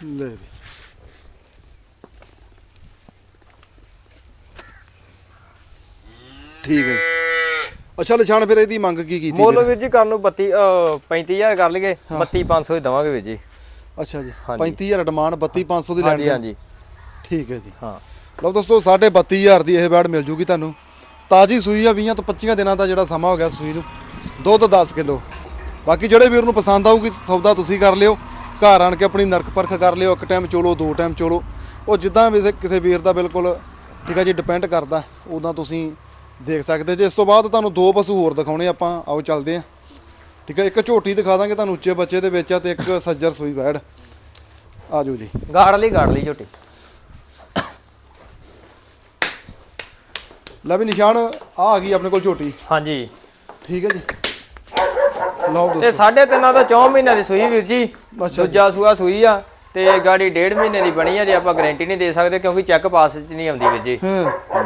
ਲੈ ਵੀ। ਠੀਕ ਹੈ। ਅੱਛਾ ਨਿਸ਼ਾਨ ਫਿਰ ਇਹਦੀ ਮੰਗ ਕੀ ਕੀਤੀ ਮੁੱਲ ਵੀਰ? ਜੀ ਕਰਨ ਨੂੰ 32 ਅਹ 35000 ਕਰ ਲਈਏ 32500 ਹੀ ਦਵਾਂਗੇ ਵੀਰ ਜੀ। ਅੱਛਾ ਜੀ ਹਾਂਜੀ। 35000 ਡਿਮਾਂਡ 32500 ਦੀ ਲੈਣੀ ਹਾਂਜੀ ਹਾਂਜੀ। ਠੀਕ ਹੈ ਜੀ। ਹਾਂ। ਲਓ ਦੋਸਤੋ 32500 ਦੀ ਇਹ ਬੈੜ ਮਿਲ ਜੂਗੀ ਤੁਹਾਨੂੰ। ਤਾਜੀ ਸੂਈ ਆ 20 ਤੋਂ 25 ਦਿਨਾਂ ਦਾ ਜਿਹੜਾ ਸਮਾਂ ਹੋ ਗਿਆ ਸੂਈ ਨੂੰ। ਦੁੱਧ 10 ਕਿਲੋ। ਬਾਕੀ ਜਿਹੜੇ ਵੀਰ ਨੂੰ ਪਸੰਦ ਆਊਗੀ ਸੌਦਾ ਤੁਸੀਂ ਕਰ ਲਿਓ। ਘਰ ਆਣ ਕੇ ਆਪਣੀ ਨਰਕ ਪਰਖ ਕਰ ਲਿਓ ਇੱਕ ਟਾਈਮ ਚੋਲੋ ਦੋ ਟਾਈਮ ਚੋਲੋ। ਉਹ ਜਿੱਦਾਂ ਵੀ ਕਿਸੇ ਵੀਰ ਦਾ ਬਿਲਕੁਲ ਠੀਕ ਹੈ ਜੀ ਡਿਪੈਂਡ ਕਰਦਾ ਉਦਾਂ ਤੁਸੀਂ ਦੇਖ ਸਕਦੇ ਜੇ। ਇਸ ਤੋਂ ਬਾਅਦ ਤੁਹਾਨੂੰ ਦੋ ਪਸ਼ੂ ਹੋਰ ਦਿਖਾਉਣੇ ਆਪਾਂ। ਆਓ ਚੱਲਦੇ ਆ ਠੀਕ ਹੈ ਇੱਕ ਝੋਟੀ ਦਿਖਾ ਦਾਂਗੇ ਤੁਹਾਨੂੰ ਉੱਚੇ ਬੱਚੇ ਦੇ ਵਿੱਚ ਆ ਤੇ ਇੱਕ ਸੱਜਰ ਸੂਈ ਬੈੜ ਆਜੋ ਜੀ। ਗਾੜ ਲਈ ਗਾੜ ਲਈ ਝੋਟੀ। ਲੈ ਵੀ ਨਿਸ਼ਾਨ ਆ ਆ ਗਈ ਆਪਣੇ ਕੋਲ ਝੋਟੀ। ਹਾਂਜੀ। ਠੀਕ ਹੈ ਜੀ। ਲਓ ਤੇ ਸਾਢੇ ਤਿੰਨਾਂ ਤੋਂ 4 ਮਹੀਨਿਆਂ ਦੀ ਸੂਈ ਵੀਰ ਜੀ। ਦੂਜਾ ਸੂਆ ਸੂਈ ਆ ਤੇ ਗਾੜੀ ਡੇਢ ਮਹੀਨੇ ਦੀ ਬਣੀ ਆ ਜੇ ਆਪਾਂ ਗਾਰੰਟੀ ਨਹੀਂ ਦੇ ਸਕਦੇ ਕਿਉਂਕਿ ਚੈੱਕ ਪਾਸ ਚ ਨਹੀਂ ਆਉਂਦੀ ਵੀਰ ਜੀ। ਹਾਂ।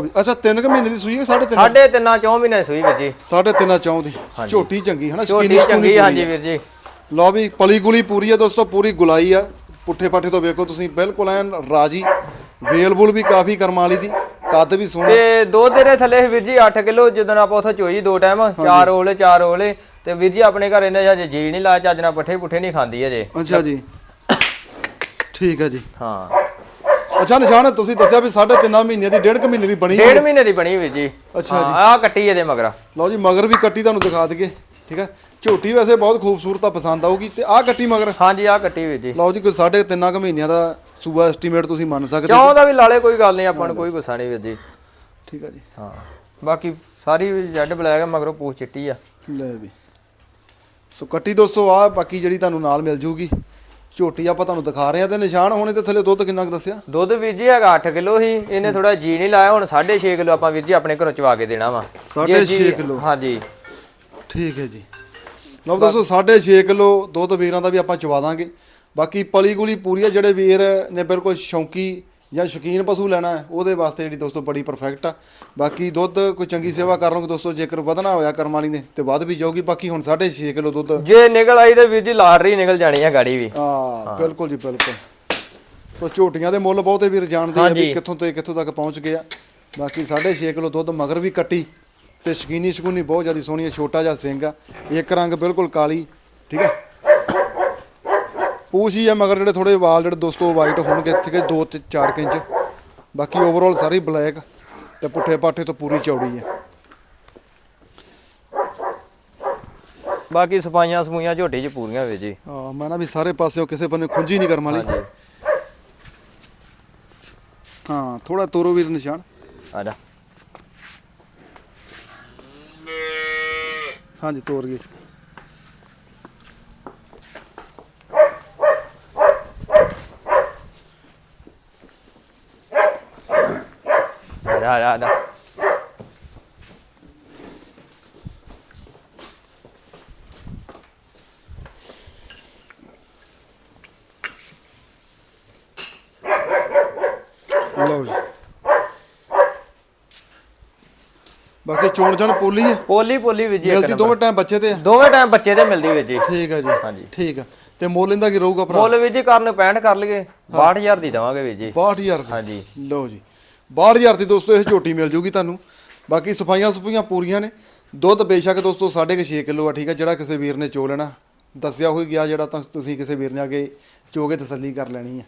ਵੀ ਅੱਛਾ 3 ਕੁ ਮਹੀਨੇ ਦੀ ਸੂਈ ਹੈ ਸਾਢੇ ਤਿੰਨ ਸਾਢੇ ਤਿੰਨਾਂ 4 ਮਹੀਨਿਆਂ ਦੀ ਸੂਈ ਵੀਰ ਜੀ। ਸਾਢੇ ਤਿੰਨਾਂ ਚੌਂ ਦੀ। ਹਾਂਜੀ। ਝੋਟੀ ਚੰਗੀ ਹੈ ਨਾ ਸਕੀਨੀ ਚੰਗੀ ਹਾਂਜੀ। ਵੀਰ ਜੀ। ਲਓ ਵੀ ਪਲੀ ਗੁਲੀ ਪੂਰੀ ਹੈ ਦੋਸਤੋ ਪੂਰੀ ਗੁਲਾਈ ਆ। ਪੁੱਠੇ ਪਾਠੇ ਤੋਂ ਵੇਖੋ ਤੁਸੀਂ ਬਿਲਕੁਲ ਐਨ ਰਾਜੀ। ਵੇਲ ਬੁਲ ਵੀ ਕਾਫੀ ਕਰਮਾਂ ਵਾਲੀ ਦੀ। ਕੱਦ ਵੀ ਸੋਹਣਾ। ਤੇ ਦੁੱਧ ਦੇ ਥੱਲੇ ਵੀਰ ਜੀ 8 ਕਿਲੋ ਜਦੋਂ ਆਪਾਂ ਉੱਥੇ ਚੋਈ ਦੋ ਟਾਈਮ ਚਾਰ ਓਲੇ ਚਾਰ ਓਲੇ ਤੇ ਵੀਰ ਜੀ ਆਪਣੇ ਘਰ ਇਹਨੇ ਹਜੇ ਜੀ ਨਹੀਂ ਲਾਇਆ ਚੱਜ ਨਾਲ ਪੱਠੇ ਪੁੱਠੇ ਨਹੀਂ ਖਾਂਦੀ ਹਜੇ ਅੱਛਾ ਜੀ। ਠੀਕ ਹੈ ਜੀ। ਹਾਂ। ਅੱਛਾ ਨਿਸ਼ਾਨ ਤੁਸੀਂ ਦੱਸਿਆ ਵੀ ਸਾਢੇ ਤਿੰਨਾਂ ਮਹੀਨੇ ਦੀ ਡੇਢ ਕੁ ਮਹੀਨੇ ਦੀ ਬਣੀ ਡੇਢ ਮਹੀਨੇ ਦੀ ਬਣੀ ਵੀਰ ਜੀ। ਅੱਛਾ ਜੀ। ਆ ਕੱਟੀ ਇਹਦੇ ਮਗਰ। ਲਓ ਜੀ ਮਗਰ ਵੀ ਕੱਟੀ ਤੁਹਾਨੂੰ ਦਿਖਾ ਦਈਏ। ਠੀਕ ਹੈ। ਝੋਟੀ ਵੈਸੇ ਬਹੁਤ ਖੂਬਸੂਰਤ ਆ ਪਸੰਦ ਆਊਗੀ। ਤੇ ਆਹ ਕੱਟੀ ਮਗਰ? ਹਾਂਜੀ ਆ ਕੱਟੀ ਵੀਰ ਜੀ। ਲਓ ਜੀ ਕੋਈ ਸਾਢੇ ਤਿੰਨਾਂ ਕੁ ਮਹੀਨਿਆਂ ਦਾ ਸੂਬਾ ਐਸਟੀਮੇਟ ਤੁਸੀਂ ਮੰਨ ਸਕਦੇ ਚੌਂ ਦਾ ਵੀ ਲਾਲੇ ਕੋਈ ਗੱਲ ਨਹੀਂ ਆਪਾਂ ਨੂੰ ਕੋਈ ਗੁੱਸਾ ਨਹੀਂ ਵੀਰ ਜੀ। ਠੀਕ ਹੈ ਜੀ। ਹਾਂ। ਬਾਕੀ ਸਾਰੀ ਜੈਡ ਬਲੈਕ ਹੈ ਮਗਰੋਂ ਪੂਛ ਚਿੱਟੀ ਆ। ਲੈ ਵੀ। ਸੋ ਕੱਟੀ ਦੋਸਤੋ ਆ ਬਾਕੀ ਜਿਹੜੀ ਤੁਹਾਨੂੰ ਨਾਲ ਮਿਲ ਜੂਗੀ ਝੋਟੀ ਆਪਾਂ ਤੁਹਾਨੂੰ ਦਿਖਾ ਰਹੇ ਆ ਤੇ ਨਿਸ਼ਾਨ ਹੋਣੇ ਤੇ ਥੱਲੇ ਦੁੱਧ ਕਿੰਨਾ ਕੁ ਦੱਸਿਆ? ਦੁੱਧ ਵੀਰ ਜੀ ਹੈਗਾ 8 ਕਿਲੋ ਹੀ ਇਹਨੇ ਥੋੜਾ ਜੀ ਨਹੀਂ ਲਾਇਆ ਹੁਣ 6.5 ਕਿਲੋ ਆਪਾਂ ਵੀਰ ਜੀ ਆਪਣੇ ਘਰੋਂ ਚਵਾ ਕੇ ਦੇਣਾ ਵਾ। ਸਾਢੇ ਜੇ ਜੀ- ਛੇ ਕਿੱਲੋ। ਹਾਂਜੀ। ਠੀਕ ਹੈ ਜੀ। ਲਓ ਦੋਸਤੋ 6.5 ਕਿਲੋ ਦੁੱਧ ਵੀਰਾਂ ਦਾ ਵੀ ਆਪਾਂ ਚਵਾ ਦਾਂਗੇ। ਬਾਕੀ ਪਲੀ ਗੁਲੀ ਪੂਰੀ ਆ ਜਿਹੜੇ ਵੀਰ ਨੇ ਬਿਲਕੁਲ ਸ਼ੌਂਕੀ ਜਾਂ ਸ਼ੌਕੀਨ ਪਸ਼ੂ ਲੈਣਾ ਹੈ ਉਹਦੇ ਵਾਸਤੇ ਜਿਹੜੀ ਦੋਸਤੋ ਬੜੀ ਪਰਫੈਕਟ ਆ। ਬਾਕੀ ਦੁੱਧ ਕੋਈ ਚੰਗੀ ਸੇਵਾ ਕਰ ਲਓਗੇ ਦੋਸਤੋ ਜੇਕਰ ਵਧਣਾ ਹੋਇਆ ਕਰਮ ਵਾਲੀ ਨੇ ਤੇ ਵੱਧ ਵੀ ਜਾਊਗੀ ਬਾਕੀ ਹੁਣ 6.5 ਕਿਲੋ ਦੁੱਧ। ਜੇ ਨਿਕਲ ਆਈ ਤੇ ਵੀਰ ਜੀ ਲਾਟਰੀ ਨਿਕਲ ਜਾਣੀ ਆ ਗਾੜੀ ਵੀ। ਆ ਬਿਲਕੁਲ ਜੀ ਬਿਲਕੁਲ। ਸੋ ਝੋਟੀਆਂ ਦੇ ਮੁੱਲ ਬਹੁਤੇ ਵੀਰ ਜਾਣਦੇ ਆ ਵੀ। ਕਿੱਥੋਂ ਤੇ ਕਿੱਥੋਂ ਤੱਕ ਪਹੁੰਚ ਗਏ ਆ। ਬਾਕੀ 6.5 ਕਿਲੋ ਦੁੱਧ ਮਗਰ ਵੀ ਕੱਟੀ ਤੇ ਸ਼ਕੀਨੀ ਸ਼ਕੂਨੀ ਬਹੁਤ ਜ਼ਿਆਦਾ ਸੋਹਣੀ ਹੈ ਛੋਟਾ ਜਿਹਾ ਸਿੰਘ ਆ। ਇੱਕ ਰੰਗ ਬਿਲਕੁਲ ਕਾਲੀ ਠੀਕ ਹੈ ਪੂਛ ਹੀ ਆ ਮਗਰ ਜਿਹੜੇ ਥੋੜੇ ਵਾਲ ਜਿਹੜੇ ਦੋਸਤੋ ਵਾਈਟ ਹੋਣਗੇ ਠੀਕ ਹੈ 2 ਤੇ 4 ਇੰਚ। ਬਾਕੀ ਓਵਰਆਲ ਸਾਰੀ ਬਲੈਕ ਤੇ ਪੁੱਠੇ ਪਾਠੇ ਤੋਂ ਪੂਰੀ ਚੌੜੀ ਹੈ ਬਾਕੀ ਸਫਾਈਆਂ ਸਮੂਈਆਂ ਝੋਟੀ 'ਚ ਪੂਰੀਆਂ ਵੀਰ ਜੀ। ਆ ਮੈਂ ਨਾ ਵੀ ਸਾਰੇ ਪਾਸਿਓਂ ਕਿਸੇ ਬੰਨੇ ਖੁੰਝੀ ਨਹੀਂ ਕਰਮ ਵਾਲੀ। ਹਾਂਜੀ। ਹਾਂ ਥੋੜਾ ਤੋਰੋ ਵੀਰ ਨਿਸ਼ਾਨ। ਆ ਜਾ। ਹਾਂਜੀ ਤੋਰ ਗਏ ਆ ਜਾ ਆ ਜਾ, ਆ ਜਾ ਲਓ ਜੀ। ਬਾਕੀ ਚੋਣ ਜਣ ਪੋਲੀ ਹੈ? ਪੋਲੀ ਪੋਲੀ ਵੀਰ ਜੀ ਇੱਕ ਮਿਲਦੀ। ਦੋਵੇਂ ਟਾਈਮ ਬੱਚੇ ਤੇ ਆ ਦੋਵੇਂ ਟਾਈਮ ਬੱਚੇ ਤੇ ਮਿਲਦੀ ਵੀਰ ਜੀ ਠੀਕ ਹੈ ਜੀ। ਹਾਂਜੀ। ਠੀਕ ਆ ਤੇ ਮੁੱਲ ਇਹਦਾ ਕੀ ਰਹੂਗਾ ਭਰਾ? ਮੁੱਲ ਵੀਰ ਜੀ ਕਰਨ 65 ਕਰ ਲਈਏ। 62000 ਦੀ ਦੇਵਾਂਗੇ ਵੀਰ ਜੀ 62000 ਦੀ। ਹਾਂਜੀ। ਲਓ ਜੀ। 62000 ਦੀ ਦੋਸਤੋ ਇਹ ਝੋਟੀ ਮਿਲ ਜੂਗੀ ਤੁਹਾਨੂੰ। ਬਾਕੀ ਸਫਾਈਆਂ ਸਫੂਈਆਂ ਪੂਰੀਆਂ ਨੇ। ਦੁੱਧ ਬੇਸ਼ੱਕ ਦੋਸਤੋ 6.5 ਕਿਲੋ ਆ ਠੀਕ ਆ ਜਿਹੜਾ ਕਿਸੇ ਵੀਰ ਨੇ ਚੋ ਲੈਣਾ। ਦੱਸਿਆ ਹੋਈ ਗਿਆ ਜਿਹੜਾ ਤਾਂ ਤੁਸੀਂ ਕਿਸੇ ਵੀਰ ਨੇ ਅੱਗੇ ਚੋ ਕੇ ਤਸੱਲੀ ਕਰ ਲੈਣੀ ਆ।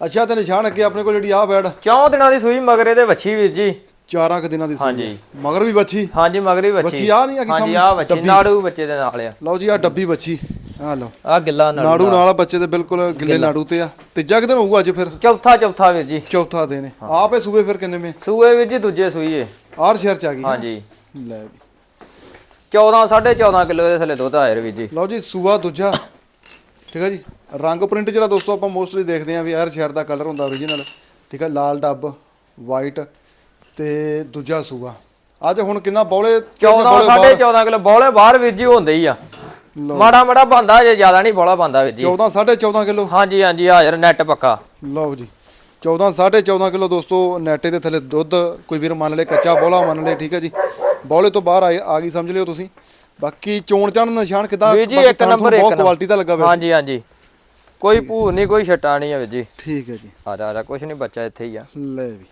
ਅੱਛਾ ਤੇ ਨਿਸ਼ਾਨ ਅੱਗੇ ਆਪਣੇ ਕੋਲ ਜਿਹੜੀ ਆ ਬੈਡ। ਚੌਂ ਦਿਨਾਂ ਦੀ ਸੂਈ ਮਗਰੇ ਦੇ ਵੱਛੀ ਵੀਰ ਜੀ। ਚਾਰਾਂ ਕੁ ਦਿਨਾਂ ਦੀ ਸੂਈ ਹਾਂਜੀ। ਆ। ਮਗਰ ਵੀ ਬੱਚੀ ਹਾਂਜੀ ਮਗਰੀ ਵੱਛੀ। ਵੱਛੀ ਆਹ ਨਹੀਂ ਆ ਕਿ ਹਾਂਜੀ? ਆ ਵੱਛੀ ਡੱਬੀ। ਨਾੜੂ ਬੱਚੇ ਦੇ ਨਾਲ ਆ। ਲਓ ਜੀ ਆ ਡੱਬੀ ਬੱਚੀ ਆ ਲਓ। ਆ ਗਿੱਲਾ ਨਾੜੂ ਨਾੜੂ ਨਾਲ। ਬੱਚੇ ਦੇ ਬਿਲਕੁਲ ਗਿੱਲੇ ਨਾੜੂ ਤੇ ਆ। ਤੀਜਾ ਕਿ ਦਿਨ ਹੋਊਗਾ ਅੱਜ ਫਿਰ? ਚੌਥਾ ਚੌਥਾ ਵੀਰ ਜੀ। ਚੌਥਾ ਦਿਨ ਹੈ। ਆਪੇ ਸੂਬੇ ਫਿਰ ਕਿੰਨੇ ਮੇ? ਸੂਏ ਵੀਰ ਜੀ ਦੂਜੇ ਸੂਈਏ ਆਰ ਸ਼ਹਿਰ ਚ ਆ ਗਈ ਨਾ? ਹਾਂਜੀ। ਲੈ ਵੀ। 14 14.5 ਕਿਲੋ ਦੇ ਥੱਲੇ ਦੁੱਧ ਆਏ ਵੀਰ ਜੀ। ਲਓ ਜੀ ਸੂਆ ਦੂਜਾ। ਠੀਕ ਹੈ ਜੀ? ਰੰਗ ਪ੍ਰਿੰਟ ਜਿਹੜਾ ਦੋਸਤੋ ਆਪਾਂ ਮੋਸਟਲੀ ਦੇਖਦੇ ਆਂ ਵੀ ਹਰ ਸ਼ਹਿਰ ਦਾ ਕਲਰ ਹੁੰਦਾ origignal ਠੀਕ ਹੈ ਲਾਲ ਡੱਬ ਵਾਈਟ ਤੇ ਦੂਜਾ ਸੂਆ। ਅੱਜ ਹੁਣ ਕਿੰਨਾ ਬੌਲੇ 14 14.5 ਕਿਲੋ। ਬੋਲੇ ਬਾਹਰ ਵੀਰ ਜੀ ਹੁੰਦੇ ਹੀ ਆ। ਮਾੜਾ ਮਾੜਾ ਬੰਦਾ ਜੇ ਜ਼ਿਆਦਾ ਨਹੀਂ ਬੋਲਾ ਬੰਦਾ ਵੀਰ ਜੀ। 14 14.5 ਕਿਲੋ। ਹਾਂਜੀ ਹਾਂਜੀ ਹਾਜ਼ਰ ਨੈਟ ਪੱਕਾ। ਲਓ ਜੀ। 14 14.5 ਕਿਲੋ ਦੋਸਤੋ ਨੈਟੇ ਦੇ ਥੱਲੇ ਦੁੱਧ ਕੋਈ ਵੀਰ ਮੰਨ ਲੇ ਕੱਚਾ ਬੋਲਾ ਮੰਨ ਲੇ ਠੀਕ ਹੈ ਜੀ। ਬੋਲੇ ਤੋਂ ਬਾਹਰ ਆ ਗਈ ਸਮਝ ਲਿਓ ਤੁਸੀਂ। ਬਾਕੀ ਚੋਣ ਚਾਣ ਨਿਸ਼ਾਨ ਕਿਦਾਂ? ਵੀਰ ਜੀ ਇੱਕ ਨੰਬਰ ਇੱਕ ਬਹੁਤ। ਕੁਆਲਿਟੀ ਦਾ ਲੱਗਾ ਵੈਸੇ। ਹਾਂਜੀ ਹਾਂਜੀ। ਕੋਈ ਭੂਰ ਨਹੀਂ ਕੋਈ ਛਟਾ ਨਹੀਂ ਹੈ ਵੀਰ ਜੀ। ਠੀਕ ਹੈ ਜੀ। ਆ ਜਾ ਆ ਜਾ ਕੁਛ ਨਹੀਂ ਬੱਚਾ ਇੱਥੇ ਹੀ ਆ। ਲੈ ਵੀ।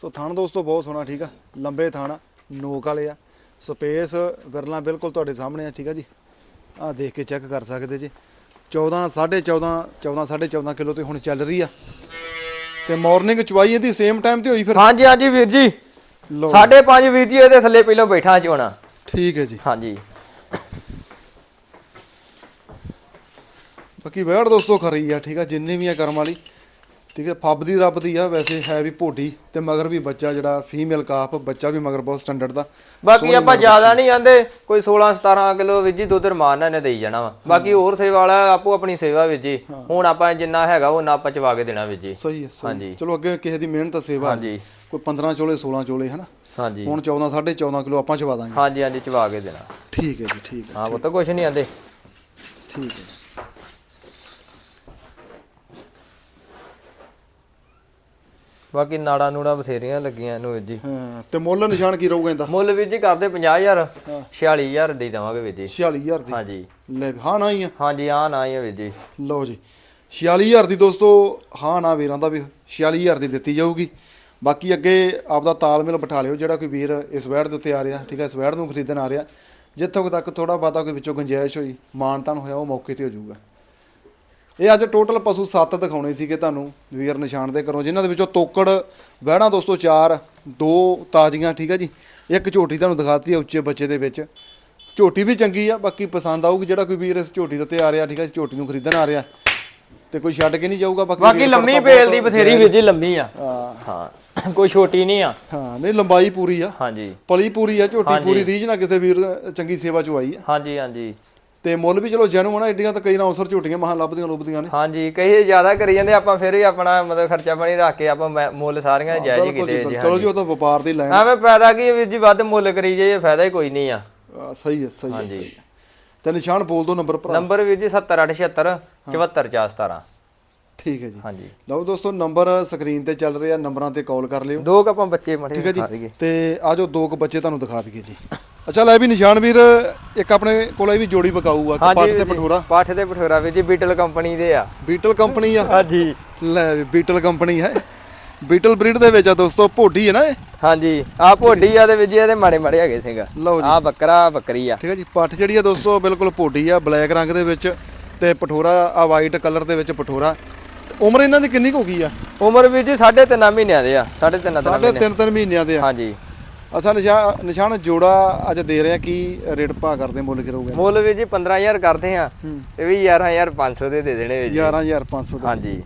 ਸੋ ਥਣ ਦੋਸਤੋ ਬਹੁਤ ਸੋਹਣਾ ਠੀਕ ਆ। ਲੰਬੇ ਥਣ ਨੋਕ ਵਾਲੇ ਆ। ਸਪੇਸ ਵਿਰਲਾ ਬਿਲਕੁਲ ਤੁਹਾਡੇ ਸਾਹਮਣੇ ਆ ਠੀਕ ਆ ਜੀ। ਆ ਦੇਖ ਕੇ ਚੈੱਕ ਕਰ ਸਕਦੇ ਜੀ। 14 14.5 14 14.5 ਕਿਲੋ ਤੇ ਹੁਣ ਚੱਲ ਰਹੀ ਆ। ਤੇ ਮਾਰਨਿੰਗ ਚਵਾਈ ਇਹਦੀ ਸੇਮ ਟਾਈਮ ਤੇ ਹੋਈ ਫਿਰ? ਹਾਂਜੀ ਹਾਂਜੀ ਵੀਰ ਜੀ। ਲਓ। ਸਾਢੇ ਪੰਜ ਵੀਰ ਜੀ ਇਹਦੇ ਥੱਲੇ ਪਹਿਲਾਂ ਬੈਠਾ ਚੋਣਾ ਠੀਕ ਹੈ ਜੀ। ਹਾਂਜੀ। ਬਾਕੀ ਵੈੜ ਦੋਸਤੋ ਖਰੀ ਆ ਠੀਕ ਆ ਜਿੰਨੀ ਵੀ ਆ ਕਰਮ ਵਾਲੀ। ਠੀਕ ਹੈ ਫੱਬ ਦੀ ਰੱਬ ਦੀ ਆ ਵੈਸੇ ਹੈ ਵੀ ਭੋਡੀ ਤੇ ਮਗਰ ਵੀ ਬੱਚਾ ਜਿਹੜਾ ਫੀਮੇਲ ਕਾਪ ਬੱਚਾ ਵੀ ਮਗਰ ਬਹੁਤ ਸਟੈਂਡਰਡ ਦਾ। ਬਾਕੀ ਆਪਾਂ ਜ਼ਿਆਦਾ ਨਹੀਂ ਆਂਦੇ ਕੋਈ 16 17 ਕਿਲੋ ਜੀ ਦੁੱਧ ਰਮਾਨ ਨਾਲ ਇਹਨੇ ਦੇਈ ਜਾਣਾ ਵਾ। ਬਾਕੀ ਹੋਰ ਸੇਵਾ ਵਾਲਾ ਆਪੋ ਆਪਣੀ ਸੇਵਾ ਜੀ। ਹੁਣ ਆਪਾਂ ਜਿੰਨਾ ਹੈਗਾ ਉਹ ਨਾ ਆਪਾਂ ਚਵਾ ਕੇ ਦੇਣਾ ਜੀ। ਸਹੀ ਹੈ ਸਹੀ ਹਾਂਜੀ। ਚਲੋ ਅੱਗੇ ਕਿਸੇ ਦੀ ਮਿਹਨਤ ਸੇਵਾ ਹਾਂਜੀ। ਕੋਈ 15 ਚੋਲੇ 16 ਚੋਲੇ ਹਨਾ? ਹਾਂਜੀ। ਹੁਣ 14 14.5 ਕਿਲੋ ਆਪਾਂ ਚਵਾ ਦਾਂਗੇ। ਹਾਂਜੀ ਹਾਂਜੀ ਚਵਾ ਕੇ ਦੇਣਾ। ਠੀਕ ਹੈ ਜੀ ਠੀਕ ਹੈ। ਹਾਂ ਉਹ ਤਾਂ ਕੁਝ ਨਹੀਂ ਆਂਦੇ। ਠੀਕ ਹੈ। ਬਾਕੀ ਨਾੜਾ ਨੂੜਾ ਬਥੇਰੀਆਂ ਲੱਗੀਆਂ ਵੀਰ ਜੀ। ਹਾਂ ਤੇ ਮੁੱਲ ਨਿਸ਼ਾਨ ਕੀ ਰਹੂਗਾ ਇਹਦਾ? ਮੁੱਲ ਵੀਰ ਜੀ ਕਰਦੇ 50000 46000 ਦੇ ਦੇਵਾਂਗੇ ਵੀਰ ਜੀ। 46000 ਦੀ? ਹਾਂਜੀ। ਲੈ ਹਾਂ ਨਾ ਹੀ ਆ? ਹਾਂਜੀ ਆ ਨਾ ਹੀ ਆ ਵੀਰ ਜੀ। ਲਓ ਜੀ 46000 ਦੀ ਦੋਸਤੋ ਹਾਂ ਨਾ ਵੀਰਾਂ ਦਾ ਵੀ 46000 ਦੀ ਦਿੱਤੀ ਜਾਊਗੀ। ਬਾਕੀ ਅੱਗੇ ਆਪਦਾ ਤਾਲਮੇਲ ਬਿਠਾ ਲਿਓ ਜਿਹੜਾ ਕੋਈ ਵੀਰ ਇਸ ਵੈੜ ਦੇ ਉੱਤੇ ਆ ਰਿਹਾ ਠੀਕ ਹੈ ਇਸ ਵੈੜ ਨੂੰ ਖਰੀਦਣ ਆ ਰਿਹਾ। ਜਿੱਥੋਂ ਤੱਕ ਥੋੜਾ ਬਾਤਾ ਕੋਈ ਵਿੱਚੋਂ ਗੁੰਜਾਇਸ਼ ਹੋਈ ਮਾਨਤਾਨ ਹੋਇਆ ਉਹ ਮੌਕੇ ਤੇ ਹੋ ਜਾਊਗਾ। ਇਹ ਅੱਜ ਟੋਟਲ ਪਸ਼ੂ 7 ਦਿਖਾਉਣੇ ਸੀਗੇ ਤੁਹਾਨੂੰ ਵੀਰ ਨਿਸ਼ਾਨ ਦੇ ਕਰੋ ਜਿਨ੍ਹਾਂ ਦੇ ਵਿੱਚੋਂ ਤੋਕੜ ਵਹਿਣਾ ਦੋਸਤੋ 4 ਦੋ ਤਾਜ਼ੀਆਂ ਠੀਕ ਹੈ ਜੀ ਇੱਕ ਝੋਟੀ ਤੁਹਾਨੂੰ ਦਿਖਾਤੀ ਹੈ ਉੱਚੇ ਬੱਚੇ ਦੇ ਵਿੱਚ। ਝੋਟੀ ਵੀ ਚੰਗੀ ਆ ਬਾਕੀ ਪਸੰਦ ਆਊਗੀ ਜਿਹੜਾ ਕੋਈ ਵੀਰ ਇਸ ਝੋਟੀ ਦੇ ਉੱਤੇ ਆ ਰਿਹਾ ਠੀਕ ਹੈ ਝੋਟੀ ਨੂੰ ਖਰੀਦਣ ਆ ਰਿਹਾ। ਤੇ ਕੋਈ ਛੱਡ ਕੇ ਨਹੀਂ ਜਾਊਗਾ ਬਾਕੀ ਬਾਕੀ ਲੰਮੀ ਬੇਲ ਦੀ ਬਥੇਰੀ ਵੀਰ ਜੀ ਲੰਮੀ ਆ। ਹਾਂ, ਕੋਈ ਛੋਟੀ ਨਹੀਂ ਆ। ਹਾਂ ਨਹੀਂ ਲੰਬਾਈ ਪੂਰੀ ਆ। ਹਾਂਜੀ। ਪਲੀ ਪੂਰੀ ਆ ਝੋਟੀ। ਪੂਰੀ ਰੀਝ ਨਾ ਕਿਸੇ ਵੀਰ ਚੰਗੀ ਸੇਵਾ ਚ ਆਈ ਆ। ਹਾਂਜੀ ਹਾਂਜੀ। ਤੇ ਮੁੱਲ ਵੀ ਚਲੋ ਜੈਨੂੰ ਨਾ ਏਡੀਆਂ ਤਾਂ ਕਈ ਨਾ ਅਵਸਰ ਝੋਟੀਆਂ ਮਹਾਂ ਲੱਭਦੀਆਂ ਲੁੱਭਦੀਆਂ ਨੇ। ਹਾਂਜੀ ਕਈ ਜ਼ਿਆਦਾ ਕਰੀ ਜਾਂਦੇ ਆਪਾਂ ਫਿਰ ਵੀ ਆਪਣਾ ਮਤਲਬ ਖਰਚਾ ਪਾਣੀ ਰੱਖ ਕੇ ਆਪਾਂ ਮੈਂ- ਮੁੱਲ ਸਾਰੀਆਂ ਜਾਇਜ਼ ਹੀ ਬਿਲਕੁਲ ਜੀ, ਕੀਤੇ ਜੀ ਚਲੋ ਜੀ ਉਹ ਤਾਂ ਵਪਾਰ ਦੀ ਲਾਈਨ ਐਵੇਂ ਫਾਇਦਾ ਕੀ ਹੈ ਵੀਰ ਜੀ ਵੱਧ ਮੁੱਲ ਕਰੀ ਜਾਈਏ ਫਾਇਦਾ ਹੀ ਕੋਈ ਨਹੀਂ ਆ। ਆ, ਸਹੀ ਹੈ ਸਹੀ ਹੈ ਸਹੀ ਹੈ। ਤੇ ਨਿਸ਼ਾਨ ਬੋਲ ਦੋ ਨੰਬਰ ਭਰਾ। ਨੰਬਰ ਵੀਰ ਜੀ 70876 74417 ਠੀਕ ਹੈ ਜੀ। ਹਾਂਜੀ। ਲਓ ਦੋਸਤੋ ਨੰਬਰ ਸਕਰੀਨ ਤੇ ਚੱਲ ਰਿਹਾ ਨੰਬਰਾਂ ਤੇ ਕਾਲ ਕਰ ਲਿਓ। ਦੋ ਕ ਆਪਾਂ ਬੱਚੇ ਮੜੇ ਠੀਕ ਹੈ ਜੀ। ਤੇ ਆਜੋ ਦੋ ਕੁ ਬੱਚੇ ਤੁਹਾਨੂੰ ਦਿਖਾ ਦਈਏ ਜੀ। ਅੱਛਾ ਲੈ ਵੀ ਨਿਸ਼ਾਨ ਵੀਰ ਇੱਕ ਆਪਣੇ ਕੋਲ ਇਹ ਵੀ ਜੋੜੀ ਬਕਾਊ ਆ ਪੱਟ ਤੇ ਪਠੋਰਾ ਪਾਠ ਤੇ ਪਠੋਰਾ ਵੀਰ ਜੀ ਬੀਟਲ ਕੰਪਨੀ ਦੇ ਆ। ਬੀਟਲ ਕੰਪਨੀ ਆ? ਹਾਂਜੀ। ਲੈ ਵੀ ਬੀਟਲ ਕੰਪਨੀ ਹੈ ਬੀਟਲ ਬਰੀਡ ਦੇ ਵਿੱਚ ਆ ਦੋਸਤੋ ਭੋਡੀ ਹੈ ਨਾ ਇਹ? ਹਾਂਜੀ। ਆ ਭੋਡੀ ਆ ਵੀਰ ਜੀ ਇਹਦੇ ਮਾੜੇ ਮਾੜੇ ਹੈਗੇ ਸੀਗਾ। ਲਓ ਜੀ। ਆ ਬੱਕਰਾ ਬੱਕਰੀ ਆ। ਠੀਕ ਹੈ ਜੀ ਪੱਠ ਜਿਹੜੀ ਆ ਦੋਸਤੋ ਬਿਲਕੁਲ ਭੋਡੀ ਆ ਬਲੈਕ ਰੰਗ ਦੇ ਵਿੱਚ ਤੇ ਪਠੋਰਾ ਆ ਵਾਈਟ ਕਲਰ ਦੇ ਵਿੱਚ ਪਠੋਰਾ ਉਮਰ ਇਹਨਾਂ ਦੀ ਕਿੰਨੀ ਕੁ ਹੋ ਗਈ ਆ? ਉਮਰ ਵੀਰ ਜੀ 3.5 ਮਹੀਨਿਆਂ ਦੇ ਆ 3.5 ਤਿੰਨ ਸਾਢੇ ਤਿੰਨ ਤਿੰਨ ਮਹੀਨਿਆਂ ਦੇ ਆ। ਹਾਂਜੀ। ਅਸਾਂ ਨਿਸ਼ਾਨ ਨਿਸ਼ਾਨ ਜੋੜਾ ਅੱਜ ਦੇ ਰਹੇ ਆ ਕੀ ਰੇਟ ਪਾ ਕਰਦੇ ਮੁੱਲ ਕਰੋਗੇ? ਮੁੱਲ ਵੀਰ ਜੀ 15000 ਕਰਦੇ ਆ ਇਹ ਵੀ 11500 ਦੇ ਦੇ ਦੇਣੇ ਵੀਰ ਜੀ। 11500 ਦਾ। ਹਾਂਜੀ।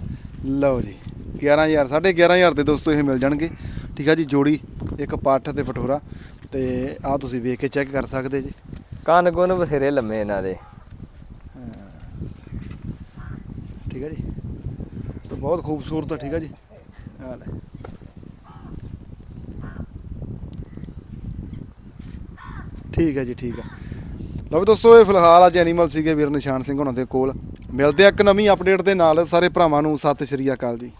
ਲਓ ਜੀ 11000 ਸਾਢੇ 11000 ਦੇ ਦੋਸਤੋ ਇਹ ਮਿਲ ਜਾਣਗੇ। ਠੀਕ ਆ ਜੀ ਜੋੜੀ ਇੱਕ ਪੱਠ ਤੇ ਪਠੋਰਾ ਤੇ ਆ ਤੁਸੀਂ ਵੇਖ ਕੇ ਚੈੱਕ ਕਰ ਸਕਦੇ ਜੀ। ਕੰਨ ਗੁੰਨ ਬਥੇਰੇ ਲੰਮੇ ਇਹਨਾਂ ਦੇ। ਠੀਕ ਹੈ ਜੀ। ਬਹੁਤ ਖੂਬਸੂਰਤ ਆ, ਠੀਕ ਹੈ ਜੀ। ਆ ਲੈ। ਠੀਕ ਹੈ ਜੀ ਠੀਕ ਹੈ ਲਓ ਵੀ ਦੋਸਤੋ ਇਹ ਫਿਲਹਾਲ ਅੱਜ ਐਨੀਮਲ ਸੀਗੇ ਵੀਰ ਨਿਸ਼ਾਨ ਸਿੰਘ ਹੁਣਾਂ ਦੇ ਕੋਲ। ਮਿਲਦੇ ਆ ਇੱਕ ਨਵੀਂ ਅਪਡੇਟ ਦੇ ਨਾਲ ਸਾਰੇ ਭਰਾਵਾਂ ਨੂੰ ਸਤਿ ਸ਼੍ਰੀ ਅਕਾਲ ਜੀ।